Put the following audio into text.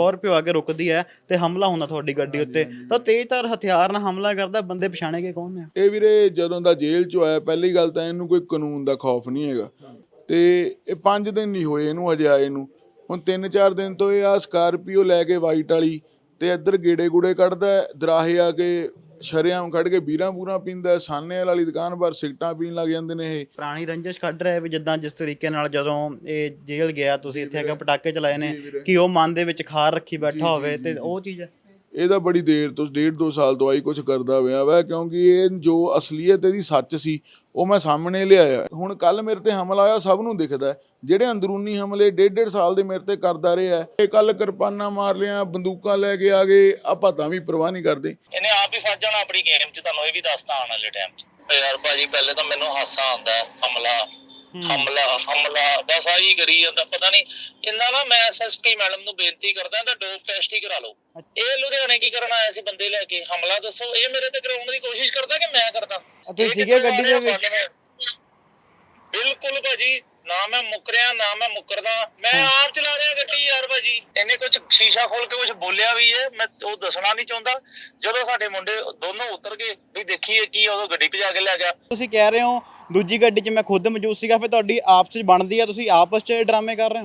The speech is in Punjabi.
ਸਕਾਰਪੀਓ ਆ ਕੇ ਰੁਕਦੀ ਹੈ ਤੇ ਹਮਲਾ ਹੁੰਦਾ ਤੁਹਾਡੀ ਗੱਡੀ ਉੱਤੇ। ਤਾਂ ਤੇਜ਼ਧਾਰ ਹਥਿਆਰ ਨਾਲ ਹਮਲਾ ਕਰਦਾ ਬੰਦੇ ਪਛਾਣੇ ਗਏ ਕੌਣ ਨੇ? ਇਹ ਵੀਰੇ ਜਦੋਂ ਦਾ ਜੇਲ੍ਹ ਚੋਂ ਆਇਆ ਪਹਿਲੀ ਗੱਲ ਤਾਂ ਇਹਨੂੰ ਕੋਈ ਕਾਨੂੰਨ ਦਾ ਖੌਫ ਨਹੀਂ ਹੈਗਾ। ਤੇ ਇਹ 5 ਦਿਨ ਨਹੀਂ ਹੋਏ ਇਹਨੂੰ ਅਜੇ ਆਏ ਨੂੰ। ਹੁਣ 3-4 ਦਿਨ ਤੋਂ ਇਹ ਆ ਸਕਾਰਪੀਓ ਲੈ ਕੇ ਵਾਈਟ ਵਾਲੀ ਤੇ ਇੱਧਰ ਗੇੜੇ ਗੂੜੇ ਕੱਢਦਾ ਦਰਾਹੇ ਆ ਕੇ ਸ਼ਰਿਆਮ ਕੱਢ ਕੇ ਬੀਰਾਂ ਬੂਰਾਂ ਪੀਂਦਾ ਸਾਨੇ ਵਾਲੀ ਦੁਕਾਨ ਪਰ ਸਿਗਟਾਂ ਪੀਣ ਲੱਗ ਜਾਂਦੇ ਨੇ ਇਹ। ਪੁਰਾਣੀ ਰੰਜਿਸ਼ ਕੱਢ ਰਿਹਾ ਵੀ ਜਿੱਦਾਂ ਜਿਸ ਤਰੀਕੇ ਨਾਲ ਜਦੋਂ ਇਹ ਜੇਲ੍ਹ ਗਿਆ ਤੁਸੀਂ ਇੱਥੇ ਆ ਕੇ ਪਟਾਕੇ ਚਲਾਏ ਨੇ ਕਿ ਉਹ ਮਨ ਦੇ ਵਿੱਚ ਖਾਰ ਰੱਖੀ ਬੈਠਾ ਹੋਵੇ ਤੇ ਉਹ ਚੀਜ਼ ਹੈ। ਇਹਦਾ ਬੜੀ ਦੇਰ ਤੋਂ ਡੇਢ ਦੋ ਸਾਲ ਤੋਂ ਆਈ ਕੁਝ ਕਰਦਾ ਪਿਆ ਵਾ ਕਿਉਂਕਿ ਇਹ ਜੋ ਅਸਲੀਅਤ ਇਹਦੀ ਸੱਚ ਸੀ ਉਹ ਮੈਂ ਸਾਹਮਣੇ ਲਿਆਇਆ। ਹੁਣ ਕੱਲ ਮੇਰੇ ਤੇ ਹਮਲਾ ਹੋਇਆ ਸਭ ਨੂੰ ਦਿਖਦਾ। ਜਿਹੜੇ ਅੰਦਰੂਨੀ ਹਮਲੇ ਡੇਢ ਡੇਢ ਸਾਲ ਦੇ ਮੇਰੇ ਤੇ ਕਰਦਾ ਰਿਹਾ ਇਹ ਕੱਲ ਕਿਰਪਾਨਾਂ ਮਾਰ ਲਿਆ ਬੰਦੂਕਾਂ ਲੈ ਕੇ ਆ ਗਏ ਆਪਾਂ ਤਾਂ ਵੀ ਪਰਵਾਹ ਨਹੀਂ ਕਰਦੇ। ਇਹਨੇ ਆਪ ਹੀ ਫਸ ਜਾਣਾ ਆਪਣੀ ਗੇਮ 'ਚ ਤੁਹਾਨੂੰ ਇਹ ਵੀ ਦੱਸਦਾ ਆਉਣ ਵਾਲੇ ਟਾਈਮ 'ਚ। ਯਾਰ ਭਾਜੀ ਪਹਿਲੇ ਤਾਂ ਮੈਨੂੰ ਹਾਸਾ ਆਉਂਦਾ ਹਮਲਾ। ਹਮਲਾ ਹਮਲਾ ਬਸ ਆਹੀ ਕਰੀ ਜਾਂਦਾ ਪਤਾ ਨਹੀਂ ਇੰਨਾ ਨਾ ਮੈਂ ਐਸਐਸਪੀ ਮੈਡਮ ਨੂੰ ਬੇਨਤੀ ਕਰਦਾ ਤਾਂ ਡੋਪ ਟੈਸਟ ਹੀ ਕਰਾ ਲਓ। ਇਹ ਲੁਧਿਆਣੇ ਕੀ ਕਰਨ ਆਇਆ ਸੀ ਬੰਦੇ ਲੈ ਕੇ? ਹਮਲਾ ਦੱਸੋ ਇਹ ਮੇਰੇ ਤੇ ਕਰਾਉਣ ਦੀ ਕੋਸ਼ਿਸ਼ ਕਰਦਾ ਕਿ ਮੈਂ ਕਰਦਾ? ਤੁਸੀਂ ਸੀਗੇ ਗੱਡੀ ਦੇ ਵਿੱਚ? ਬਿਲਕੁਲ ਭਾਜੀ ਨਾ ਮੈਂ ਮੁੱਕਰਿਆ ਨਾ ਮੈਂ ਮੁੱਕਰਦਾ। ਮੈਂ ਆਪ ਚਲਾ ਰਿਹਾ ਗੱਡੀ ਯਾਰ ਭਾਜੀ। ਇਹਨੇ ਕੁਝ ਸ਼ੀਸ਼ਾ ਖੋਲ ਕੇ ਕੁਝ ਬੋਲਿਆ ਵੀ ਹੈ ਮੈਂ ਉਹ ਦੱਸਣਾ ਨਹੀਂ ਚਾਹੁੰਦਾ। ਜਦੋਂ ਸਾਡੇ ਮੁੰਡੇ ਦੋਨੋਂ ਉਤਰ ਗਏ ਵੀ ਦੇਖੀਏ ਕੀ ਉਦੋਂ ਗੱਡੀ ਭਜਾ ਕੇ ਲੈ ਗਿਆ। ਤੁਸੀਂ ਕਹਿ ਰਹੇ ਹੋ, ਦੂਜੀ ਗੱਡੀ 'ਚ ਮੈਂ ਖੁਦ ਮੌਜੂਦ ਸੀਗਾ, ਫਿਰ ਤੁਹਾਡੀ ਆਪਸ 'ਚ ਬਣਦੀ ਆ, ਤੁਸੀਂ ਆਪਸ 'ਚ ਡਰਾਮੇ ਕਰ ਰਹੇ ਹੋ?